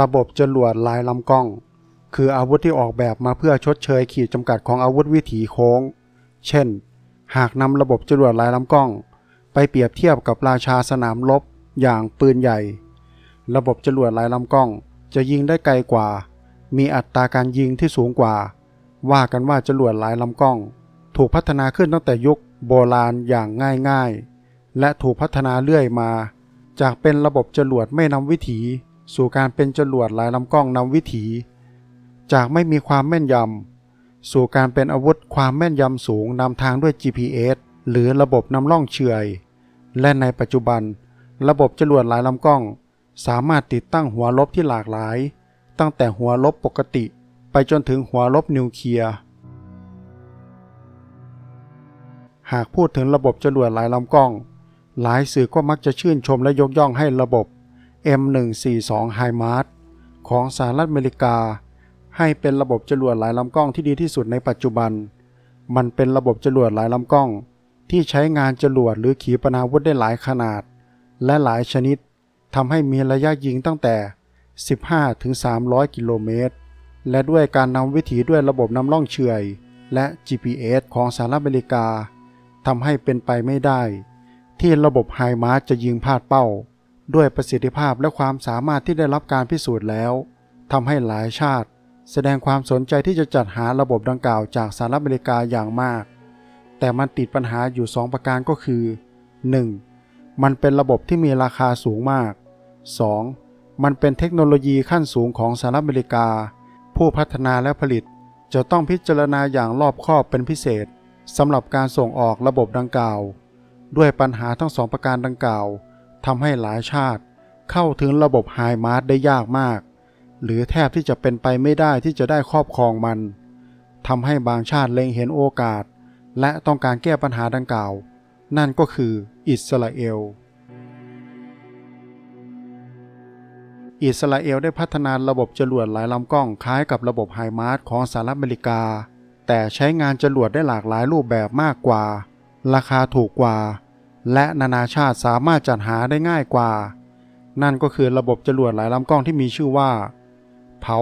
ระบบจรวดลายลำกล้อง คืออาวุธที่ออกแบบมาเพื่อชดเชยขีดจำกัดของอาวุธวิถีโค้ง เช่น หากนำระบบจรวดลายลำกล้อง ไปเปรียบเทียบกับราชาสนามรบอย่างปืนใหญ่ ระบบจรวดลายลำกล้อง จะยิงได้ไกลกว่า มีอัตราการยิงที่สูงกว่า ว่ากันว่าจรวดลายลำกล้อง ถูกพัฒนาขึ้นตั้งแต่ยุคโบราณอย่างง่ายๆ และถูกพัฒนาเรื่อยมา จากเป็นระบบจรวดไม่นำวิถี สู่การเป็นจรวดหลายลำกล้องนำวิถี จากไม่มีความแม่นยำ สู่การเป็นอาวุธความแม่นยำสูงนำทางด้วย GPS หรือระบบนำล่องเฉยและในปัจจุบัน ระบบจรวดหลายลำกล้อง สามารถติดตั้งหัวลบที่หลากหลาย ตั้งแต่หัวลบปกติ ไปจนถึงหัวลบนิวเคลียร์หากพูดถึงระบบจรวดหลายลำกล้อง หลายสื่อก็มักจะชื่นชมและยกย่องให้ระบบ M142 HIMARS ของสหรัฐอเมริกา ให้เป็นระบบจรวดหลายลำกล้องที่ดีที่สุดในปัจจุบัน มันเป็นระบบจรวดหลายลำกล้อง ที่ใช้งานจรวดหรือขีปนาวุธได้หลายขนาด และหลายชนิดทำให้มีระยะยิงตั้งแต่ 15ถึง300 กิโลเมตร และด้วยการนำวิถีด้วยระบบนำล่องเฉยและ GPS ของสหรัฐอเมริกาทำให้เป็นไปไม่ได้ ที่ระบบไฮมาร์จะยิงพลาดเป้า ด้วยประสิทธิภาพและความสามารถที่ได้รับการพิสูจน์แล้วทำให้หลายชาติ แสดงความสนใจที่จะจัดหาระบบดังกล่าวจากสหรัฐอเมริกาอย่างมาก แต่มันติดปัญหาอยู่ 2 ประการก็คือ 1. มันเป็นระบบที่มีราคาสูงมาก 2. มันเป็นเทคโนโลยีขั้นสูงของสหรัฐอเมริกา ผู้พัฒนาและผลิต จะต้องพิจารณาอย่างรอบคอบเป็นพิเศษสำหรับการส่งออกระบบดังกล่าว ด้วยปัญหาทั้งสองประการดังกล่าว ทำให้หลายชาติ เข้าถึงระบบไฮมาร์ได้ยากมาก หรือแทบที่จะเป็นไปไม่ได้ที่จะได้ครอบครองมันทำให้บางชาติเล็งเห็นโอกาส และต้องการแก้ปัญหาดังกล่าว นั่นก็คืออิสราเอล อิสราเอลได้พัฒนาระบบจรวดหลายลำกล้องคล้ายกับระบบไฮมาร์สของสหรัฐอเมริกา แต่ใช้งานจรวดได้หลากหลายรูปแบบมากกว่า ราคาถูกกว่า และนานาชาติสามารถจัดหาได้ง่ายกว่า นั่นก็คือระบบจรวดหลายลำกล้องที่มีชื่อว่าเผา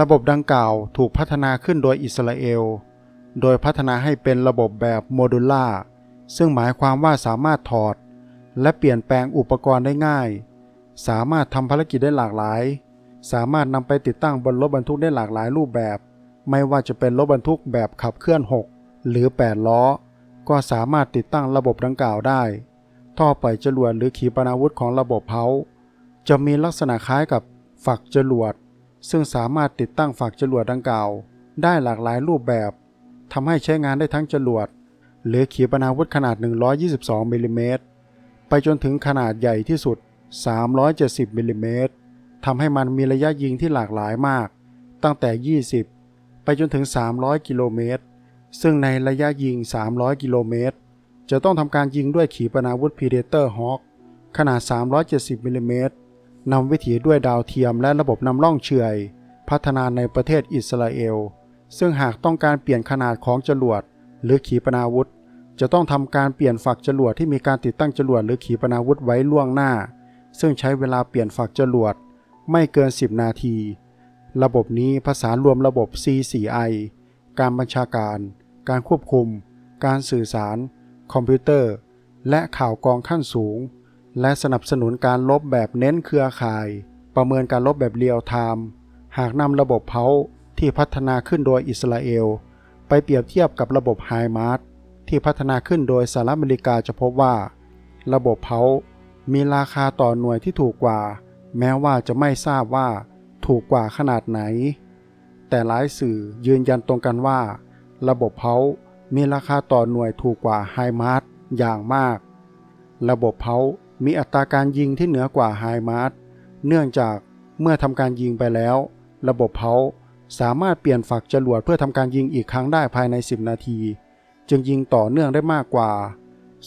ระบบดังกล่าวถูกพัฒนาขึ้นโดยอิสราเอล โดยพัฒนาให้เป็นระบบแบบโมดูล่า ซึ่งหมายความว่าสามารถถอด และเปลี่ยนแปลงอุปกรณ์ได้ง่าย สามารถทำภารกิจได้หลากหลาย สามารถนำไปติดตั้งบนรถบรรทุกได้หลากหลายรูปแบบ ไม่ว่าจะเป็นรถบรรทุกแบบขับเคลื่อน 6 หรือ 8 ล้อ ก็สามารถติดตั้งระบบดังกล่าวได้ ท่อปล่อยจรวดหรือขีปนาวุธของระบบเพาจะมีลักษณะคล้ายกับฝักจรวด ซึ่งสามารถติดตั้งฝักจรวดดังกล่าว ได้หลากหลายรูปแบบทำให้ใช้งานได้ทั้งจรวด หรือขีปนาวุธขนาด 122มิลลิเมตรไปจนถึงขนาดใหญ่ที่สุด 370มิลลิเมตรทำให้มันมีระยะยิงที่หลากหลายมาก ตั้งแต่ 20 ไปจนถึง 300 กิโลเมตร ซึ่งในระยะยิง 300 กิโลเมตร จะต้องทำการยิงด้วยขีปนาวุธ Predator Hawk ขนาด 370มิลลิเมตรนำวิถีด้วยดาวเทียมและระบบนำล่องเฉยพัฒนาในประเทศอิสราเอล ซึ่งหากต้องการเปลี่ยนขนาดของจรวด หรือขีปนาวุธ จะต้องทำการเปลี่ยนฝักจรวดที่มีการติดตั้งจรวดหรือขีปนาวุธไว้ล่วงหน้า ซึ่งใช้เวลาเปลี่ยนฝักจรวด ไม่เกิน 10 นาที ระบบนี้ผสานรวมระบบ C4I การบัญชาการ การควบคุม การสื่อสาร คอมพิวเตอร์ และข่าวกรองขั้นสูง และสนับสนุนการลบแบบเน้นเครือข่าย ประเมินการลบแบบเรียลไทม์หากนำระบบเพาที่พัฒนาขึ้นโดยอิสราเอล ไปเปรียบเทียบกับระบบไฮมาร์สที่พัฒนาขึ้นโดยสหรัฐอเมริกาจะพบว่า ระบบเพามีราคาต่อหน่วยที่ถูกกว่า แม้ว่าจะไม่ทราบว่าถูกกว่าขนาดไหน แต่หลายสื่อยืนยันตรงกันว่า ระบบเพามีราคาต่อหน่วยถูกกว่าไฮมาร์สอย่างมาก ระบบเพามีอัตราการยิงที่เหนือกว่าไฮมาร์สเนื่องจากเมื่อทำการยิงไปแล้ว ระบบเพาสามารถเปลี่ยนฝักจรวดเพื่อทำการยิงอีกครั้งได้ภายใน 10 นาที จึงยิงต่อเนื่องได้มากกว่า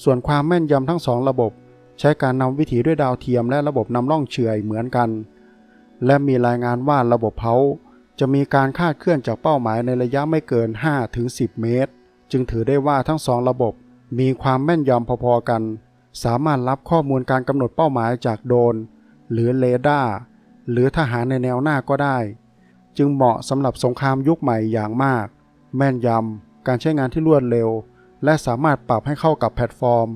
ส่วนความแม่นยำทั้งสองระบบ ใช้การนำวิถีด้วยดาวเทียมและระบบนำล่องเฉื่อยเหมือนกัน และมีรายงานว่าระบบเพา จะมีการคาดเคลื่อนจากเป้าหมายในระยะไม่เกิน 5-10 เมตร จึงถือได้ว่าทั้งสองระบบมีความแม่นยำพอๆกัน สามารถรับข้อมูลการกำหนดเป้าหมายจากโดรนหรือเรดาร์หรือทหารในแนวหน้าก็ได้ จึงเหมาะสำหรับสงครามยุคใหม่อย่างมาก แม่นยำ การใช้งานที่รวดเร็ว และสามารถปรับให้เข้ากับแพลตฟอร์ม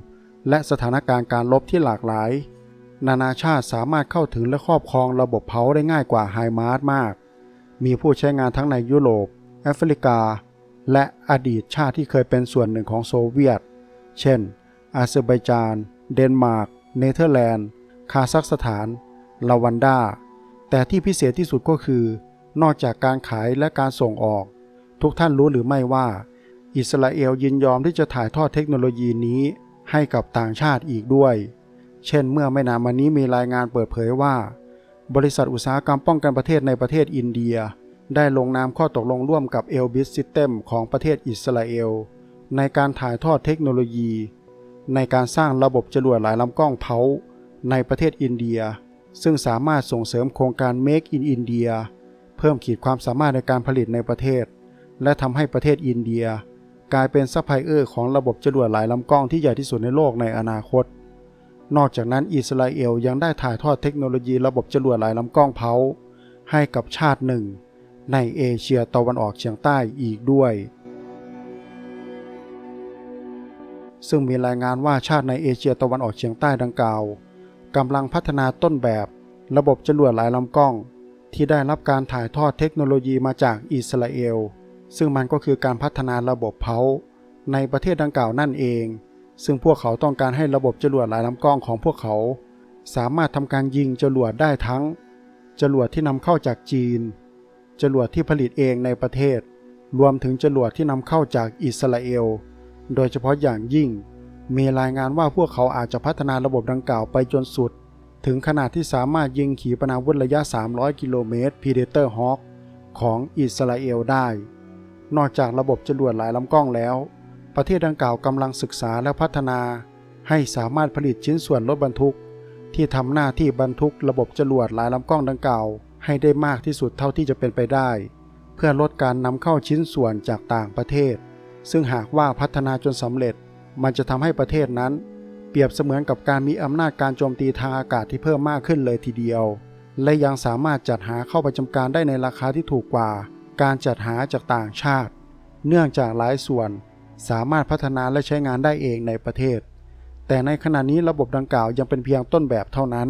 และสถานการณ์การลบที่หลากหลาย นานาชาติสามารถเข้าถึงและครอบครองระบบเผาได้ง่ายกว่าไฮมาร์สมาก มีผู้ใช้งานทั้งในยุโรป แอฟริกา และอดีตชาติที่เคยเป็นส่วนหนึ่งของโซเวียต เช่น อาเซอร์ไบจาน เดนมาร์ก เนเธอร์แลนด์ คาซัคสถานลาวันดา แต่ที่พิเศษที่สุดก็คือ นอกจากการขายและการส่งออก ทุกท่านรู้หรือไม่ว่า อิสราเอลยินยอมที่จะถ่ายทอดเทคโนโลยีนี้ให้กับต่างชาติอีกด้วย เช่น เมื่อไม่นานมานี้มีรายงานเปิดเผยว่า บริษัทอุตสาหกรรมป้องกันประเทศในประเทศอินเดีย ได้ลงนามข้อตกลงร่วมกับ e l b i s System ของประเทศอิสราเอล ในการถ่ายทอดเทคโนโลยี ในการสร้างระบบจรวดหลายลำกล้องเผาในประเทศอินเดีย ซึ่งสามารถส่งเสริมโครงการ Make in India เพิ่มขีดความสามารถในการผลิตในประเทศ และทำให้ประเทศอินเดีย กลายเป็นซัพพลายเออร์ของระบบจรวดหลายลำกล้องที่ใหญ่ที่สุดในโลกในอนาคต นอกจากนั้นอิสราเอลยังได้ถ่ายทอดเทคโนโลยีระบบจรวดหลายลำกล้องเผาให้กับชาติหนึ่ง ในเอเชียตะวันออกเฉียงใต้อีกด้วย ซึ่งมีรายงานว่าชาติในเอเชียตะวันออกเฉียงใต้ดังกล่าวกำลังพัฒนาต้นแบบ ระบบจรวดหลายลำกล้อง ที่ได้รับการถ่ายทอดเทคโนโลยีมาจากอิสราเอล ซึ่งมันก็คือการพัฒนาระบบเผาในประเทศดังกล่าวนั่นเอง ซึ่งพวกเขาต้องการให้ระบบจรวดหลายลำกล้องของพวกเขา สามารถทำการยิงจรวดได้ทั้ง จรวดที่นำเข้าจากจีน จรวดที่ผลิตเองในประเทศ รวมถึงจรวดที่นำเข้าจากอิสราเอล โดยเฉพาะอย่างยิ่ง มีรายงานว่าพวกเขาอาจจะพัฒนาระบบดังกล่าวไปจนสุด ถึงขนาดที่สามารถยิงขีปนาวุธระยะ 300 กิโลเมตร Predator Hawk ของอิสราเอลได้ นอกจากระบบจรวดหลายลำกล้องแล้ว ประเทศดังกล่าวกำลังศึกษาและพัฒนา ให้สามารถผลิตชิ้นส่วนรถบรรทุก ที่ทำหน้าที่บรรทุกระบบจรวดหลายลำกล้องดังกล่าว ให้ได้มากที่สุดเท่าที่จะเป็นไปได้ เพื่อลดการนำเข้าชิ้นส่วนจากต่างประเทศ ซึ่งหากว่าพัฒนาจนสำเร็จ มันจะทำให้ประเทศนั้น เปรียบเสมือนกับการมีอำนาจการโจมตีทางอากาศที่เพิ่มมากขึ้นเลยทีเดียว และยังสามารถจัดหาเข้าประจำการได้ในราคาที่ถูกกว่า การจัดหาจากต่างชาติ เนื่องจากหลายส่วน สามารถพัฒนาและใช้งานได้เองในประเทศ แต่ในขณะนี้ระบบดังกล่าวยังเป็นเพียงต้นแบบเท่านั้น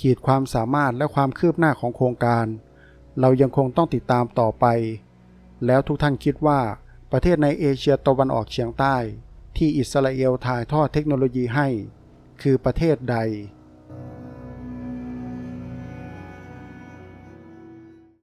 ขีดความสามารถและความคืบหน้าของโครงการ เรายังคงต้องติดตามต่อไป แล้วทุกท่านคิดว่าประเทศในเอเชียตะวันออกเฉียงใต้ ที่อิสราเอลถ่ายทอดเทคโนโลยีให้ คือประเทศใด